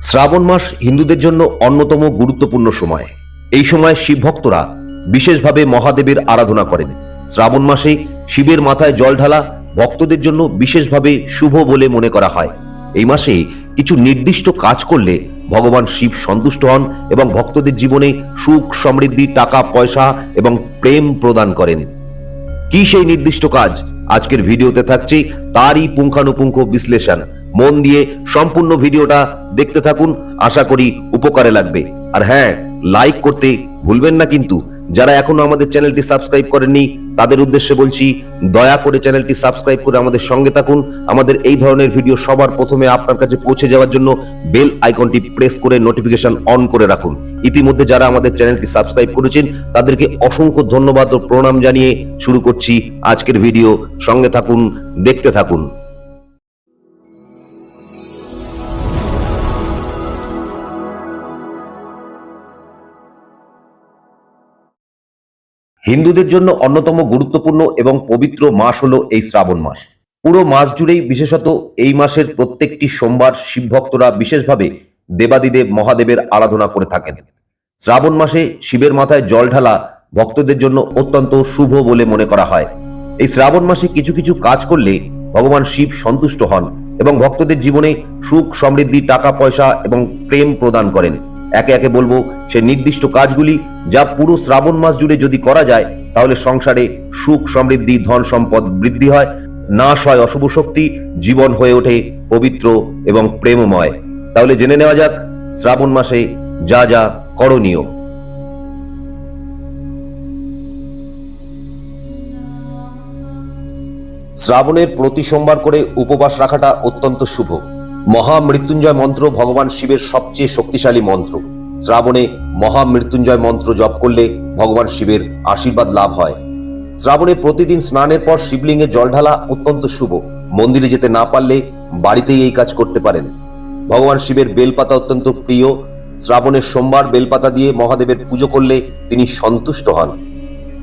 শ্রাবণ মাস হিন্দুদের জন্য অন্যতম গুরুত্বপূর্ণ সময়। এই সময় শিব ভক্তরা বিশেষভাবে মহাদেবের আরাধনা করেন। শ্রাবণ মাসে শিবের মাথায় জল ঢালা ভক্তদের জন্য বিশেষভাবে শুভ বলে মনে করা হয়। এই মাসে কিছু নির্দিষ্ট কাজ করলে ভগবান শিব সন্তুষ্ট হন এবং ভক্তদের জীবনে সুখ, সমৃদ্ধি, টাকা, পয়সা এবং প্রেম প্রদান করেন। কি সেই নির্দিষ্ট কাজ? আজকের ভিডিওতে থাকছে তারই পুঙ্খানুপুঙ্খ বিশ্লেষণ। মন দিয়ে সম্পূর্ণ ভিডিওটা দেখতে থাকুন, আশা করি উপকারে লাগবে। আর হ্যাঁ লাইক করতে ভুলবেন না কিন্তু। যারা এখনও আমাদের চ্যানেলটি সাবস্ক্রাইব করেননি, তাদের উদ্দেশ্যে বলছি, দয়া করে চ্যানেলটি সাবস্ক্রাইব করে আমাদের সঙ্গে থাকুন। আমাদের এই ধরনের ভিডিও সবার প্রথমে আপনার কাছে পৌঁছে যাওয়ার জন্য বেল আইকনটি প্রেস করে নোটিফিকেশন অন করে রাখুন। ইতিমধ্যে যারা আমাদের চ্যানেলটি সাবস্ক্রাইব করেছেন, তাদেরকে অসংখ্য ধন্যবাদ ও প্রণাম জানিয়ে শুরু করছি আজকের ভিডিও। সঙ্গে থাকুন, দেখতে থাকুন। হিন্দুদের জন্য অন্যতম গুরুত্বপূর্ণ এবং পবিত্র মাস হলো এই শ্রাবণ মাস। পুরো মাস জুড়েই বিশেষত এই মাসের প্রত্যেকটি সোমবার শিব ভক্তরা বিশেষভাবে দেবাদিদেব মহাদেবের আরাধনা করে থাকেন। শ্রাবণ মাসে শিবের মাথায় জল ঢালা ভক্তদের জন্য অত্যন্ত শুভ বলে মনে করা হয়। এই শ্রাবণ মাসে কিছু কিছু কাজ করলে ভগবান শিব সন্তুষ্ট হন এবং ভক্তদের জীবনে সুখ সমৃদ্ধি টাকা পয়সা এবং প্রেম প্রদান করেন। একে একে বলব, সে নির্দিষ্ট কাজগুলি যা পুরো শ্রাবণ মাস জুড়ে যদি করা যায়, তাহলে সংসারে সুখ সমৃদ্ধি, ধন সম্পদ বৃদ্ধি হয়, নাশ হয় অশুভ শক্তি, জীবন হয়ে ওঠে পবিত্র এবং প্রেমময়। তাহলে জেনে নেওয়া যাক, শ্রাবণ মাসে যা যা করণীয়। শ্রাবণের প্রতি সোমবার করে উপবাস রাখাটা অত্যন্ত শুভ। মহামৃত্যুঞ্জয় মন্ত্র ভগবান শিবের সবচেয়ে শক্তিশালী মন্ত্র। শ্রাবণে মহামৃত্যুঞ্জয় মন্ত্র জপ করলে ভগবান শিবের আশীর্বাদ লাভ হয়। শ্রাবণে প্রতিদিন স্নানের পর শিবলিঙ্গে জল ঢালা অত্যন্ত শুভ। মন্দিরে যেতে না পারলে বাড়িতেই এই কাজ করতে পারেন। ভগবান শিবের বেলপাতা অত্যন্ত প্রিয়। শ্রাবণের সোমবার বেলপাতা দিয়ে মহাদেবের পুজো করলে তিনি সন্তুষ্ট হন।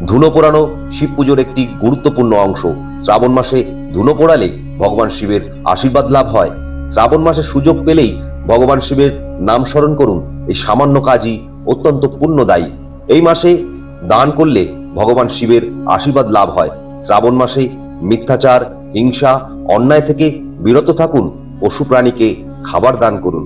ধুনো পোড়ানো শিব পুজোর একটি গুরুত্বপূর্ণ অংশ। শ্রাবণ মাসে ধুনো পোড়ালে ভগবান শিবের আশীর্বাদ লাভ হয়। শ্রাবণ মাসে সুযোগ পেলেই ভগবান শিবের নাম স্মরণ করুন। এই সামান্য কাজই অত্যন্ত পুণ্যদায়ী। এই মাসে দান করলে ভগবান শিবের আশীর্বাদ লাভ হয়। শ্রাবণ মাসে মিথ্যাচার, হিংসা, অন্যায় থেকে বিরত থাকুন। পশু প্রাণীকে খাবার দান করুন।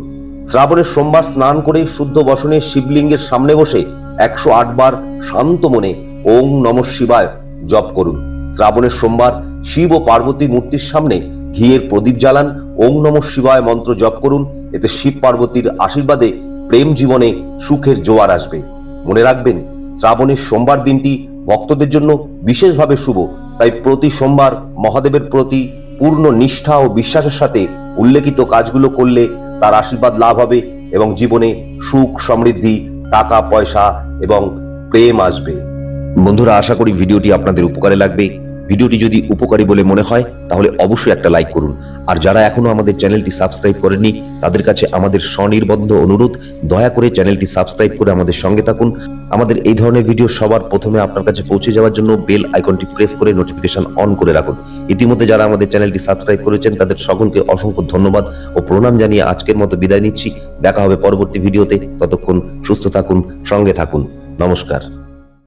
শ্রাবণের সোমবার স্নান করে শুদ্ধ বসনে শিবলিঙ্গের সামনে বসে একশো আট বার শান্ত মনে ওং নম শিবায় জপ করুন। শ্রাবণের সোমবার শিব ও পার্বতী মূর্তির সামনে ঘিয়ের প্রদীপ জ্বালান ওং নম শিবায় মন্ত্র জপ করুন। এতে শিব পার্বতীর আশীর্বাদে প্রেম জীবনে সুখের জোয়ার আসবে। মনে রাখবেন, শ্রাবণের সোমবার দিনটি ভক্তদের জন্য বিশেষভাবে শুভ। তাই প্রতি সোমবার মহাদেবের প্রতি পূর্ণ নিষ্ঠা ও বিশ্বাসের সাথে উল্লেখিত কাজগুলো করলে তার আশীর্বাদ লাভ হবে এবং জীবনে সুখ, সমৃদ্ধি, টাকা, পয়সা এবং প্রেম আসবে। বন্ধুরা, আশা করি ভিডিওটি আপনাদের উপকারে লাগবে। ভিডিওটি যদি উপকারী বলে মনে হয়, তাহলে অবশ্যই একটা লাইক করুন। আর যারা এখনও আমাদের চ্যানেলটি সাবস্ক্রাইব করেননি, তাদের কাছে আমাদের স্বনির্বন্ধ অনুরোধ, দয়া করে চ্যানেলটি সাবস্ক্রাইব করে আমাদের সঙ্গে থাকুন। আমাদের এই ধরনের ভিডিও সবার প্রথমে আপনার কাছে পৌঁছে যাওয়ার জন্য বেল আইকনটি প্রেস করে নোটিফিকেশন অন করে রাখুন। ইতিমধ্যে যারা আমাদের চ্যানেলটি সাবস্ক্রাইব করেছেন, তাদের সকলকে অসংখ্য ধন্যবাদ ও প্রণাম জানিয়ে আজকের মতো বিদায় নিচ্ছি। দেখা হবে পরবর্তী ভিডিওতে। ততক্ষণ সুস্থ থাকুন, সঙ্গে থাকুন। নমস্কার।